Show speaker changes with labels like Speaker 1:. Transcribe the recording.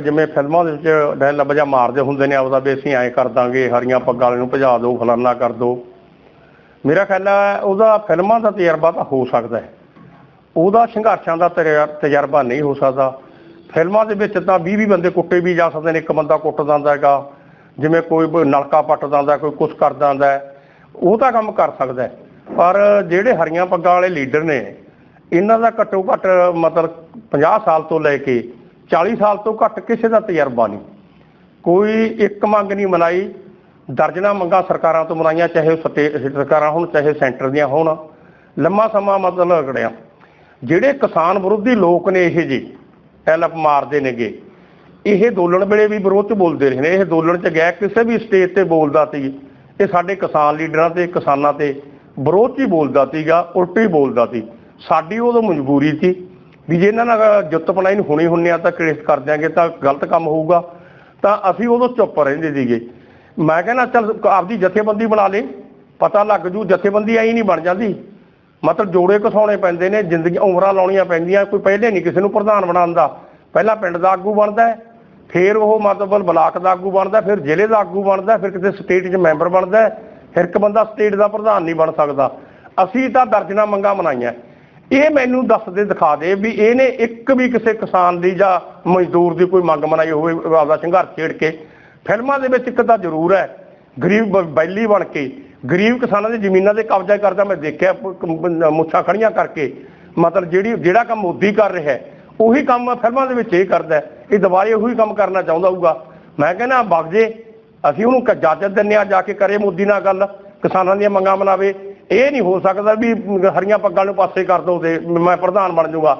Speaker 1: ਜਿਵੇਂ ਫਿਲਮਾਂ ਦੇ ਵਿੱਚ ਡਾਇਲੌਗ ਜਾਂ ਮਾਰਦੇ ਹੁੰਦੇ ਨੇ, ਆਪਦਾ ਵੀ ਅਸੀਂ ਐਂ ਕਰ ਦਾਂਗੇ, ਹਰੀਆਂ ਪੱਗਾਂ ਵਾਲੇ ਨੂੰ ਭਜਾ ਦਿਓ ਫਲਾਨਾ ਕਰ ਦਿਓ ਮੇਰਾ ਖਿਆਲ ਹੈ ਉਹਦਾ ਫਿਲਮਾਂ ਦਾ ਤਜਰਬਾ ਤਾਂ ਹੋ ਸਕਦਾ ਹੈ। ਉਹਦਾ ਸੰਘਰਸ਼ਾਂ ਦਾ ਤਜਰਬਾ ਨਹੀਂ ਹੋ ਸਕਦਾ। ਫਿਲਮਾਂ ਦੇ ਵਿੱਚ ਤਾਂ 20 20 ਬੰਦੇ ਕੁੱਟੇ ਵੀ ਜਾ ਸਕਦੇ ਨੇ, ਇੱਕ ਬੰਦਾ ਕੁੱਟ ਦਿੰਦਾ ਹੈਗਾ। ਜਿਵੇਂ ਕੋਈ ਨਲਕਾ ਪੱਟ ਦਿੰਦਾ, ਕੋਈ ਕੁਛ ਕਰ ਦਿੰਦਾ ਉਹ ਤਾਂ ਕੰਮ ਕਰ ਸਕਦਾ ਪਰ ਜਿਹੜੇ ਹਰੀਆਂ ਪੱਗਾਂ ਵਾਲੇ ਲੀਡਰ ਨੇ, ਇਹਨਾਂ ਦਾ ਘੱਟੋ ਘੱਟ ਮਤਲਬ 50 ਸਾਲ ਤੋਂ ਲੈ ਕੇ 40 ਸਾਲ ਤੋਂ ਘੱਟ ਕਿਸੇ ਦਾ ਤਜਰਬਾ ਨਹੀਂ। ਕੋਈ ਇੱਕ ਮੰਗ ਨਹੀਂ ਮਨਾਈ। ਦਰਜਨਾ ਮੰਗਾਂ ਸਰਕਾਰਾਂ ਤੋਂ ਮਨਾਈਆਂ, ਚਾਹੇ ਉਹ ਸਟੇ ਸਰਕਾਰਾਂ ਹੋਣ, ਚਾਹੇ ਸੈਂਟਰ ਦੀਆਂ ਹੋਣ। ਲੰਮਾ ਸਮਾਂ ਮਤਲਬ ਰਗੜਿਆ। ਜਿਹੜੇ ਕਿਸਾਨ ਵਿਰੋਧੀ ਲੋਕ ਨੇ ਇਹ ਜੀ, ਐਲਪ ਮਾਰਦੇ ਨੇਗੇ। ਇਹ ਅੰਦੋਲਨ ਵੇਲੇ ਵੀ ਵਿਰੋਧ ਚ ਬੋਲਦੇ ਰਹੇ ਨੇ। ਇਹ ਅੰਦੋਲਨ ਚ ਗਿਆ ਕਿਸੇ ਵੀ ਸਟੇਜ ਤੇ ਬੋਲਦਾ ਸੀ। ਇਹ ਸਾਡੇ ਕਿਸਾਨ ਲੀਡਰਾਂ ਤੇ, ਕਿਸਾਨਾਂ ਤੇ ਵਿਰੋਧ ਚ ਹੀ ਬੋਲਦਾ ਸੀਗਾ, ਉਲਟੀ ਬੋਲਦਾ ਸੀ। ਸਾਡੀ ਉਦੋਂ ਮਜਬੂਰੀ ਸੀ। ਵੀ ਜੇ ਇਹਨਾਂ ਨਾਲ ਜੁੱਤ ਪਣਾਈ ਨੂੰ ਹੁਣੇ ਹੁੰਨੇ ਆ ਤਾਂ ਕੇਸ ਕਰ ਦਿਆਂਗੇ, ਤਾਂ ਗਲਤ ਕੰਮ ਹੋਊਗਾ। ਤਾਂ ਅਸੀਂ ਉਦੋਂ ਚੁੱਪ ਰਹਿੰਦੇ ਸੀਗੇ। ਮੈਂ ਕਹਿੰਦਾ, ਚੱਲ ਆਪਦੀ ਜਥੇਬੰਦੀ ਬਣਾ ਲੇ। ਪਤਾ ਲੱਗ ਜੂ, ਜਥੇਬੰਦੀ ਐਂ ਨਹੀਂ ਬਣ ਜਾਂਦੀ। ਮਤਲਬ ਜੋੜੇ ਕਸਾਉਣੇ ਪੈਂਦੇ ਨੇ, ਜ਼ਿੰਦਗੀ ਉਮਰਾਂ ਲਾਉਣੀਆਂ ਪੈਂਦੀਆਂ। ਕੋਈ ਪਹਿਲੇ ਨਹੀਂ ਕਿਸੇ ਨੂੰ ਪ੍ਰਧਾਨ ਬਣਾਉਂਦਾ ਪਹਿਲਾਂ ਪਿੰਡ ਦਾ ਆਗੂ ਬਣਦਾ ਫਿਰ ਉਹ ਮਤਲਬ ਬਲਾਕ ਦਾ ਆਗੂ ਬਣਦਾ ਫਿਰ ਜ਼ਿਲ੍ਹੇ ਦਾ ਆਗੂ ਬਣਦਾ ਫਿਰ ਕਿਤੇ ਸਟੇਟ 'ਚ ਮੈਂਬਰ ਬਣਦਾ ਫਿਰ ਇੱਕ ਬੰਦਾ ਸਟੇਟ ਦਾ ਪ੍ਰਧਾਨ ਨਹੀਂ ਬਣ ਸਕਦਾ। ਅਸੀਂ ਤਾਂ ਦਰਜਨਾ ਮੰਗਾਂ ਮਨਾਈਆਂ। ਇਹ ਮੈਨੂੰ ਦੱਸ ਦੇ, ਦਿਖਾ ਦੇ ਵੀ ਇਹਨੇ ਇੱਕ ਵੀ ਕਿਸੇ ਕਿਸਾਨ ਦੀ ਜਾਂ ਮਜ਼ਦੂਰ ਦੀ ਕੋਈ ਮੰਗ ਮਨਾਈ ਹੋਵੇ ਆਪਦਾ ਸੰਘਰਸ਼ ਛੇੜ ਕੇ। ਫਿਲਮਾਂ ਦੇ ਵਿੱਚ ਇੱਕ ਤਾਂ ਜ਼ਰੂਰ ਹੈ, ਗਰੀਬ ਬੈਲੀ ਬਣ ਕੇ, ਗਰੀਬ ਕਿਸਾਨਾਂ ਦੀ ਜ਼ਮੀਨਾਂ ਦੇ ਕਬਜ਼ਾ ਕਰਦਾ ਮੈਂ ਦੇਖਿਆ ਮੁੱਛਾਂ ਖੜੀਆਂ ਕਰਕੇ। ਮਤਲਬ ਜਿਹੜੀ, ਜਿਹੜਾ ਕੰਮ ਮੋਦੀ ਕਰ ਰਿਹਾ ਉਹੀ ਕੰਮ ਫਿਲਮਾਂ ਦੇ ਵਿੱਚ ਇਹ ਕਰਦਾ ਇਹ ਦੁਬਾਰੇ ਉਹੀ ਕੰਮ ਕਰਨਾ ਚਾਹੁੰਦਾ ਹੋਊਗਾ। ਮੈਂ ਕਹਿੰਦਾ ਵਗ ਅਸੀਂ ਉਹਨੂੰ ਇਜਾਜ਼ਤ ਦਿੰਨੇ ਆ ਜਾ ਕੇ ਕਰੇ ਮੋਦੀ ਨਾਲ ਗੱਲ, ਕਿਸਾਨਾਂ ਦੀਆਂ ਮੰਗਾਂ ਮਨਾਵੇ। ਇਹ ਨਹੀਂ ਹੋ ਸਕਦਾ ਵੀ ਹਰੀਆਂ ਪੱਗਾਂ ਨੂੰ ਪਾਸੇ ਕਰ ਦੋ ਤੇ ਮੈਂ ਪ੍ਰਧਾਨ ਬਣ ਜਾਊਗਾ।